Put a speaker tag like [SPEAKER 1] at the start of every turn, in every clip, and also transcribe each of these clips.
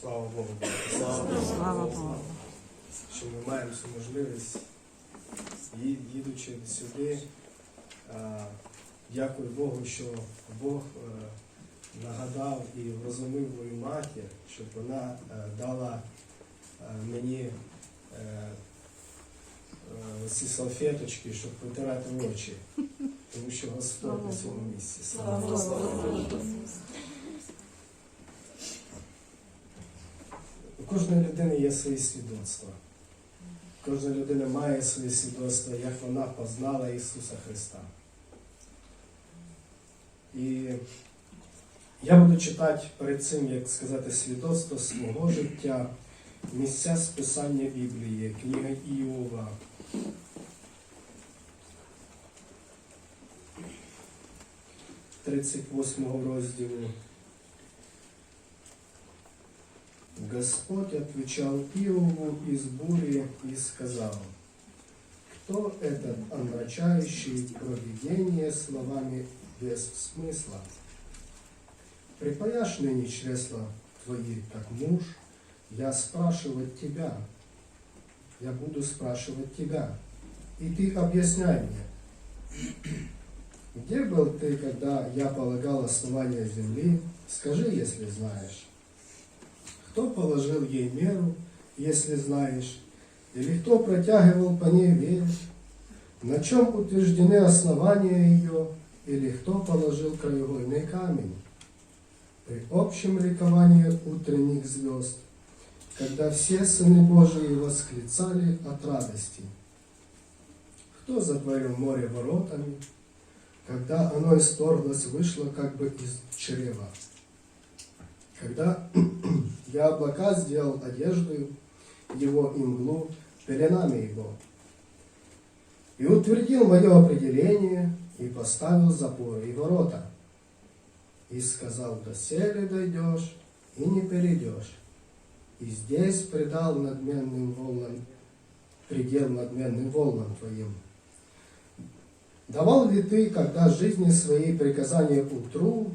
[SPEAKER 1] Слава Богу.
[SPEAKER 2] Слава Богу.
[SPEAKER 1] Що ми маємо цю можливість, їдучи сюди. Дякую Богу, що Бог е, нагадав і врозумив мою матір, щоб вона е, дала е, мені ці салфеточки, щоб витирати очі. Тому що Господь на цьому місці. Слава Богу. У кожної людини є свої свідоцтва. Кожна людина має своє свідоцтво, як вона познала Ісуса Христа. І я буду читати перед цим, як сказати, свідоцтво свого життя, місця з Писання Біблії, книга Іова. Тридцять восьмого розділу. Господь отвечал Иову из бури и сказал, «Кто этот омрачающий провидение словами без смысла? Припаяшь ныне чресла твои, как муж, я спрашивать тебя, я буду спрашивать тебя, и ты объясняй мне, где был ты, когда я полагал основания земли? Скажи, если знаешь. Кто положил ей меру, если знаешь? Или кто протягивал по ней верь? На чем утверждены основания ее? Или кто положил краеугольный камень? При общем ликовании утренних звезд, когда все сыны Божии восклицали от радости. Кто затворил море воротами, когда оно исторглось, вышло как бы из чрева? Когда я облака сделал одеждою его и мглу пеленами его. И утвердил мое определение, и поставил запоры и ворота. И сказал, доселе дойдешь, и не перейдешь. И здесь предал надменным волнам, предел надменным волнам твоим. Давал ли ты, когда жизни своей приказания утру,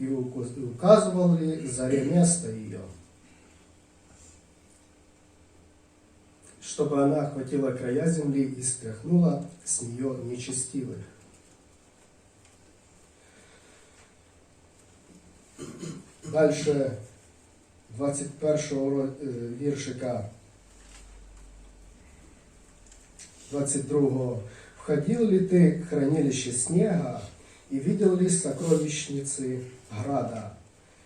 [SPEAKER 1] и указывал ли заре место ее, чтобы она охватила края земли и стряхнула с нее нечестивых. Дальше 21 ро- е, віршика 22 «Входил ли ты в хранилище снега и видел ли сокровищницы града,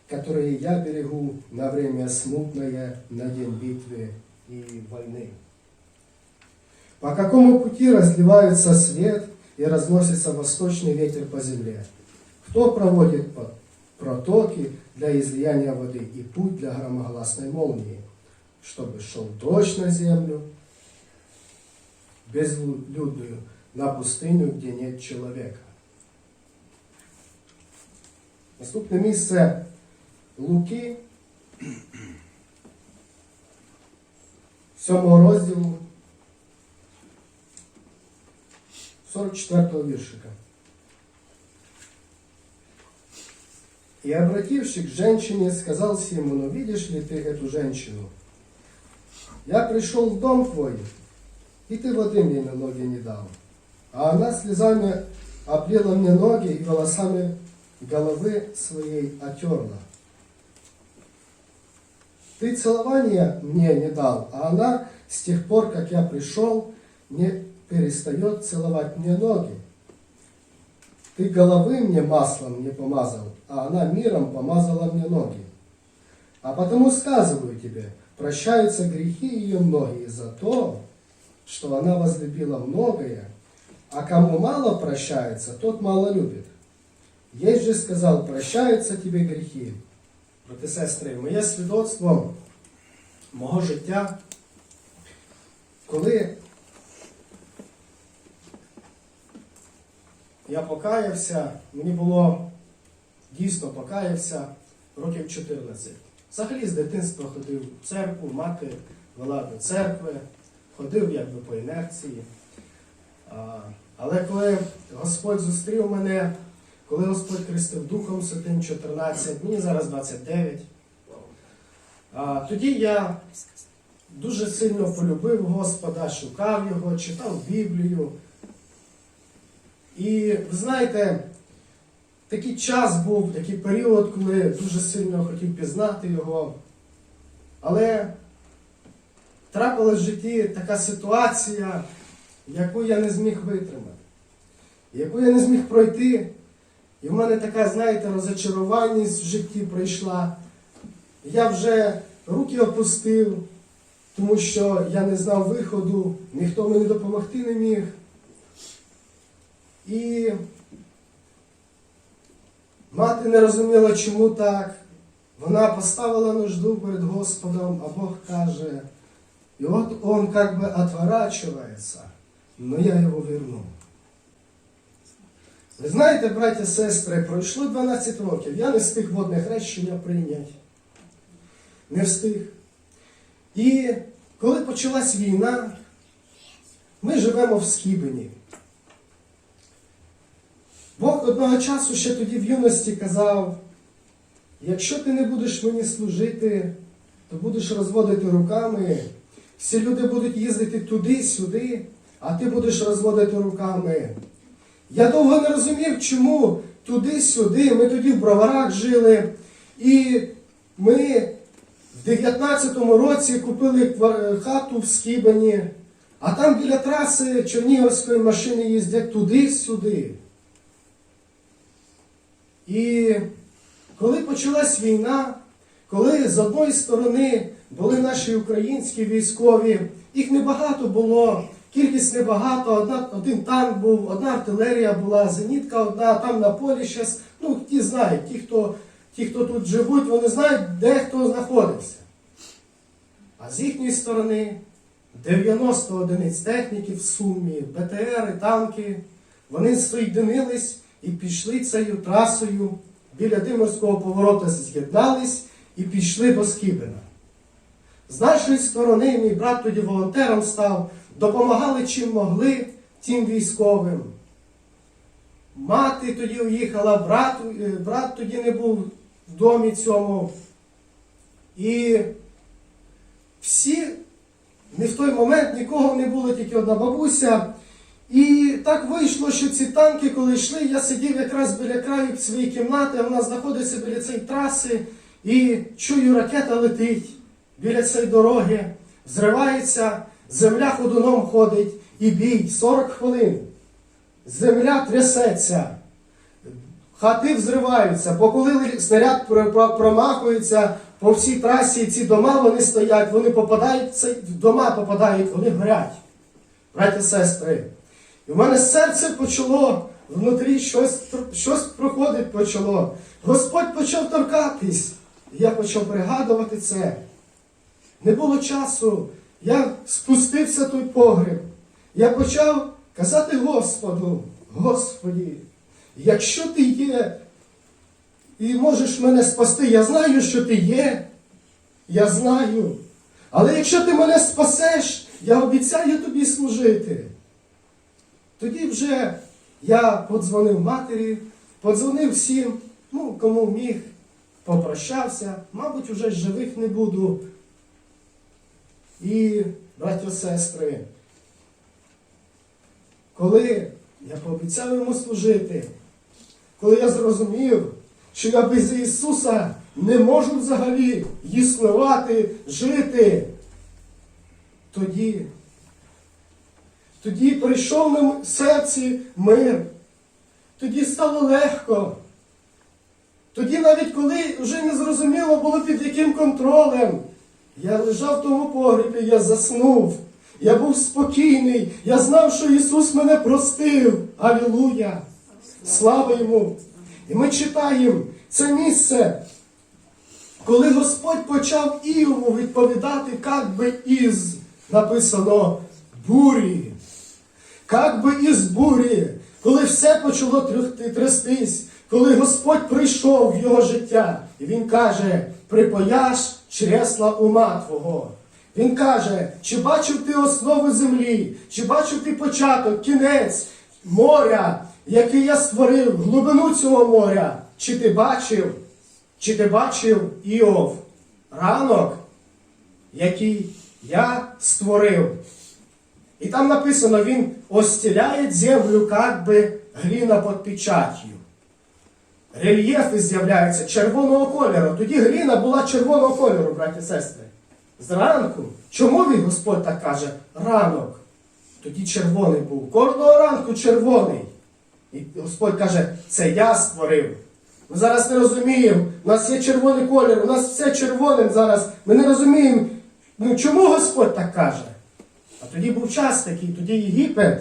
[SPEAKER 1] которые я берегу на время смутное, на день битвы и войны?» По какому пути разливается свет и разносится восточный ветер по земле? Кто проводит протоки для излияния воды и путь для громогласной молнии, чтобы шел дождь на землю, безлюдную, на пустыню, где нет чоловіка. Наступне місце Луки, сьомого розділу, 44 віршика. И обратившись к женщине, сказал Симону, видишь ли ты эту женщину? Я пришел в дом твой, и ты воды мне на ноги не дал. А она слезами облила мне ноги и волосами головы своей отерла. Ты целования мне не дал, а она с тех пор, как я пришел, не перестает целовать мне ноги. Ты головы мне маслом не помазал, а она миром помазала мне ноги. А потому сказываю тебе, прощаются грехи ее многие за то, что она возлюбила многое, а кому мало прощается, тот мало любит. Есть же сказал, прощаються тебе гріхи. Брати сестри, моє свідоцтво мого життя, коли я покаявся, мені було дійсно покаявся років 14. Взагалі з дитинства ходив в церкву, мати вела до церкви, ходив якби по інерції. Але коли Господь зустрів мене, коли Господь хрестив Духом Святим 14, мені зараз 29, А тоді я дуже сильно полюбив Господа, шукав його, читав Біблію. І ви знаєте, такий час був, такий період, коли дуже сильно хотів пізнати його. Але трапилась в житті така ситуація, яку я не зміг витримати, яку я не зміг пройти. І в мене така, знаєте, розочарованість в житті прийшла. Я вже руки опустив, тому що я не знав виходу, ніхто мені допомогти не міг. І мати не розуміла, чому так. Вона поставила нужду перед Господом, а Бог каже, и вот он как бы отворачивается, но я его верну. Ви знаєте, браті сестри, пройшло 12 років, я не встиг водне хрещення прийняти. Не встиг. І коли почалась війна, ми живемо в Скібені. Бог одного часу ще тоді в юності казав, якщо ти не будеш мені служити, то будеш розводити руками. Всі люди будуть їздити туди-сюди, а ти будеш розводити руками. Я довго не розумів, чому туди-сюди. Ми тоді в броварах жили. І ми в 19-му році купили хату в Скібані, а там біля траси Чернігівської машини їздять туди-сюди. І коли почалась війна, коли з одної сторони були наші українські військові, їх небагато було, кількість небагато, одна, один танк був, одна артилерія була, зенітка одна, там на полі щас, ну ті знають, ті, хто, ті, хто тут живуть, вони знають, де хто знаходився. А з їхньої сторони 90 одиниць техніки в сумі, БТРи, танки, вони соєдинились і пішли цією трасою біля Димирського поворота з'єднались і пішли до Скібина. З нашої сторони, мій брат тоді волонтером став, допомагали чим могли тим військовим. Мати тоді уїхала, брат, е, брат тоді не був в домі цьому. І всі, не в той момент нікого не було, тільки одна бабуся. І так вийшло, що ці танки, коли йшли, я сидів якраз біля краю своєї кімнати, вона знаходиться біля цієї траси, і чую, ракета летить біля цієї дороги, зривається, земля ходуном ходить, і бій 40 хвилин. Земля трясеться, хати взриваються, бо коли снаряд про- про- промахується по всій трасі, ці дома вони стоять, вони попадають, дома попадають, вони горять. Браті і сестри. І в мене серце почало внутрі щось, щось проходить почало. Господь почав торкатись. І я почав пригадувати це. Не було часу. Я спустився той погреб. Я почав казати Господу, Господі, якщо ти є і можеш мене спасти, я знаю, що ти є. Я знаю. Але якщо ти мене спасеш, я обіцяю тобі служити. Тоді вже я подзвонив матері, подзвонив всім, ну, кому міг, попрощався, мабуть, уже живих не буду. І, браті сестри, коли я пообіцяв йому служити, коли я зрозумів, що я без Ісуса не можу взагалі існувати, жити, тоді тоді прийшов м- серці мир. Тоді стало легко. Тоді, навіть коли вже не зрозуміло було під яким контролем, я лежав в тому погрібі, я заснув. Я був спокійний, я знав, що Ісус мене простив. Алілуя! Слава Йому! І ми читаємо це місце, коли Господь почав Іову відповідати, як би із написано бурі. Как би із бурі, коли все почало трястись, коли Господь прийшов в його життя, і він каже: припояж чресла ума твого. Він каже, чи бачив ти основи землі, чи бачив ти початок, кінець моря, який я створив, глибину цього моря, чи ти бачив, чи ти бачив Іов, ранок який я створив. І там написано, він остеляє землю как би гліна під печатью. Рельєфи з'являються червоного кольору. Тоді гліна була червоного кольору, браті і сестри. Зранку. Чому він Господь так каже? Ранок. Тоді червоний був. Кожного ранку червоний. І Господь каже, це я створив. Ми зараз не розуміємо, у нас є червоний колір, у нас все червоним зараз. Ми не розуміємо, ну чому Господь так каже? А тоді був час такий, тоді Єгипет,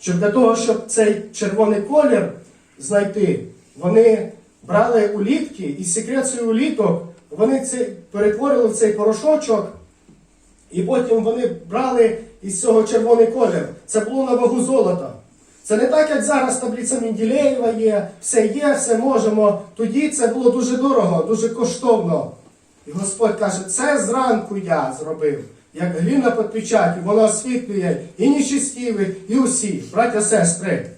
[SPEAKER 1] щоб для того, щоб цей червоний колір знайти, вони брали улітки і секрецію уліток, вони це перетворили в цей порошочок, і потім вони брали із цього червоний колір. Це було на вагу золота. Це не так, як зараз таблиця Менділеєва є, все є, все можемо. Тоді це було дуже дорого, дуже коштовно. І Господь каже, це зранку я зробив, як гліна під печаті, воно освітлює і нечистівих, і усіх, браття, сестри.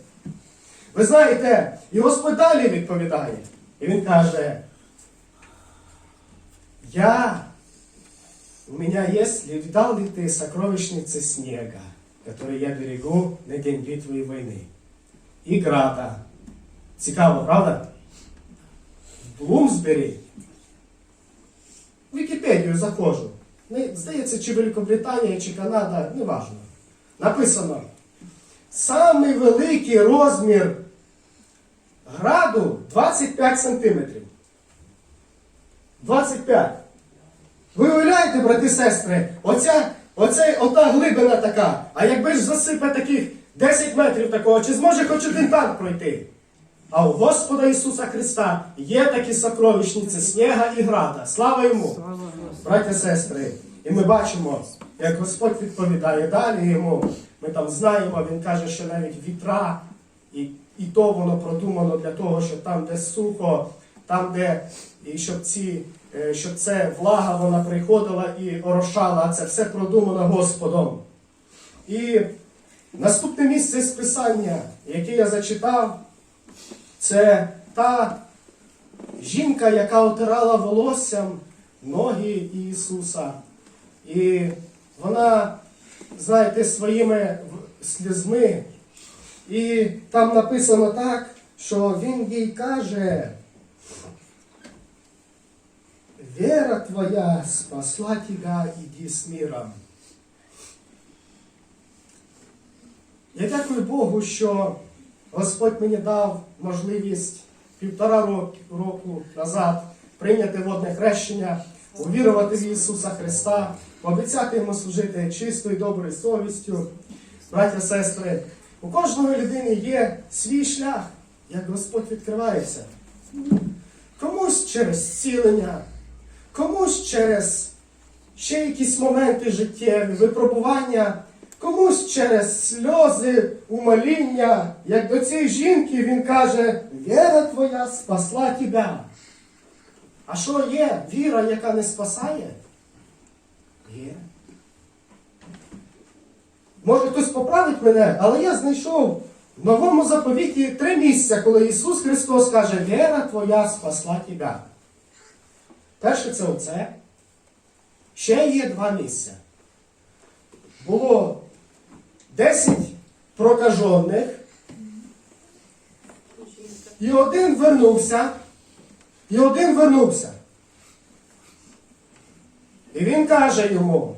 [SPEAKER 1] Ви знаєте, і Господь далі відповідає. І він каже, я, у меня есть, видал ли ты сокровищницы снега, которые я берегу на день битвы и войны? І града. Цікаво, правда? В Блумсбері. В Вікіпедію заходжу. Не, Здається, чи Великобританія, чи Канада, неважно. Написано. Самий великий розмір граду 25 сантиметрів. 25. Ви уявляєте, брати і сестри, оця, оця, ота глибина така, а якби ж засипе таких 10 метрів такого, чи зможе хоч один танк пройти? А у Господа Ісуса Христа є такі сокровищниці снега і града. Слава йому! Браття і сестри, і ми бачимо, як Господь відповідає далі йому. Ми там знаємо, він каже, що навіть вітра, і, і то воно продумано для того, щоб там, де сухо, там, де і щоб ці, е, щоб це влага вона приходила і орошала, це все продумано Господом. І наступне місце з Писання, яке я зачитав, це та жінка, яка отирала волоссям ноги Ісуса. І вона, знаєте, своїми слізьми. І там написано так, що він їй каже, вера твоя спасла тебя, іди з миром. Я дякую Богу, що Господь мені дав можливість півтора року, назад прийняти водне хрещення, увірувати в Ісуса Христа, пообіцяти йому служити чистою, доброю совістю. Браття, сестри, у кожної людини є свій шлях, як Господь відкривається. Комусь через зцілення, комусь через ще якісь моменти життєві, випробування, комусь через сльози, умоління. Як до цієї жінки він каже, віра твоя спасла тебе. А що є віра, яка не спасає? Є. Може хтось поправить мене, але я знайшов в новому заповіті три місця, коли Ісус Христос каже, віра твоя спасла тебе. Перше це оце. Ще є два місця. Було 10 прокажених, і один вернувся, і один вернувся. І він каже йому,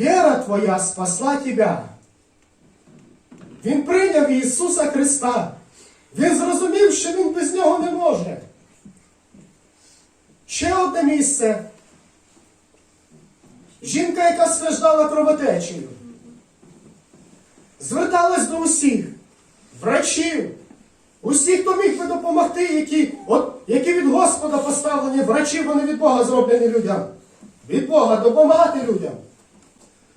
[SPEAKER 1] віра твоя спасла тебе. Він прийняв Ісуса Христа. Він зрозумів, що він без нього не може. Ще одне місце. Жінка, яка страждала кровотечею, зверталась до усіх, врачів, усіх, хто міг би допомогти, які, от, які від Господа поставлені врачі, вони від Бога зроблені людям. Від Бога допомагати людям.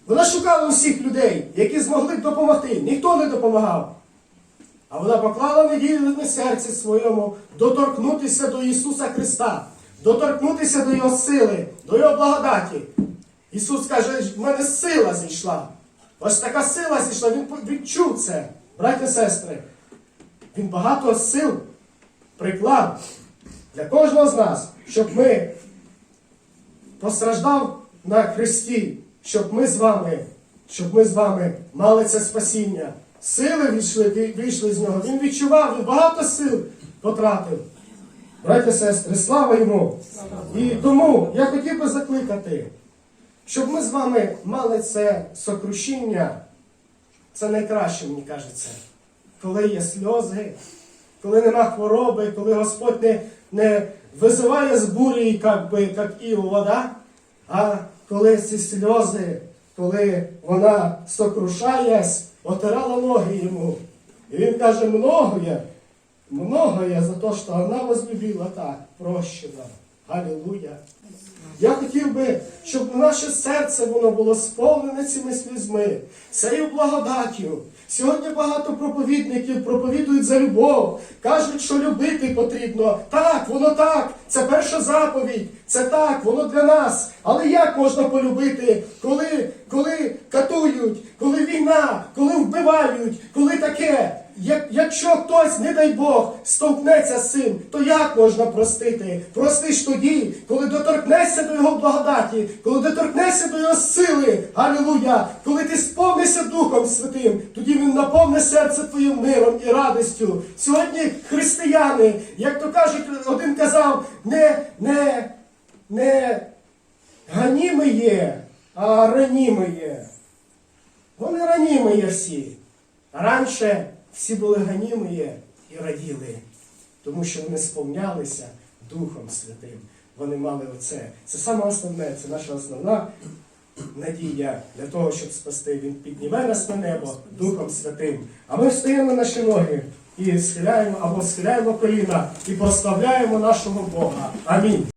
[SPEAKER 1] Вона шукала усіх людей, які змогли б допомогти. Ніхто не допомагав. А вона поклала надію на серці своєму доторкнутися до Ісуса Христа, доторкнутися до Його сили, до Його благодаті. Ісус каже, в мене сила зійшла. Ось така сила зійшла, Він відчув це, браті і сестри. Він багато сил приклав для кожного з нас, щоб ми постраждав на хресті, щоб ми з вами, щоб ми з вами мали це спасіння. Сили війшли, вийшли з нього. Він відчував, він багато сил потратив. Браті сестри, слава йому! І тому я хотів би закликати, щоб ми з вами мали це сокрушіння. Це найкраще, мені кажеться, коли є сльози, коли нема хвороби, коли Господь не, не визиває з бурі, як, би, як Іова, да? а коли ці сльози, коли вона сокрушаясь, отирала ноги йому. І він каже, многое, многое за те, що вона возлюбила так, прощена. Аллилуйя. Я хотів би, щоб наше серце воно було сповнене цими слізьми, цією благодаттю. Сьогодні багато проповідників проповідують за любов, кажуть, що любити потрібно. Так, воно так, це перша заповідь, це так, воно для нас. Але як можна полюбити, коли, коли катують, коли війна, коли вбивають, коли таке? Як, якщо хтось, не дай Бог, стовкнеться з цим, то як можна простити? Простиш тоді, коли доторкнешся до його благодаті, коли доторкнешся до його сили, алілуя, коли ти сповнишся Духом Святим, тоді він наповне серце твоїм миром і радістю. Сьогодні християни, як то кажуть, один казав, не, не, не ганіми є, а раніми є. Вони раніми є всі. Раніше всі були ганімі і раділи, тому що вони сповнялися Духом Святим. Вони мали оце. Це саме основне, це наша основна надія для того, щоб спасти. Він підніме нас на небо Духом Святим. А ми встаємо на наші ноги і схиляємо або схиляємо коліна і прославляємо нашого Бога. Амінь.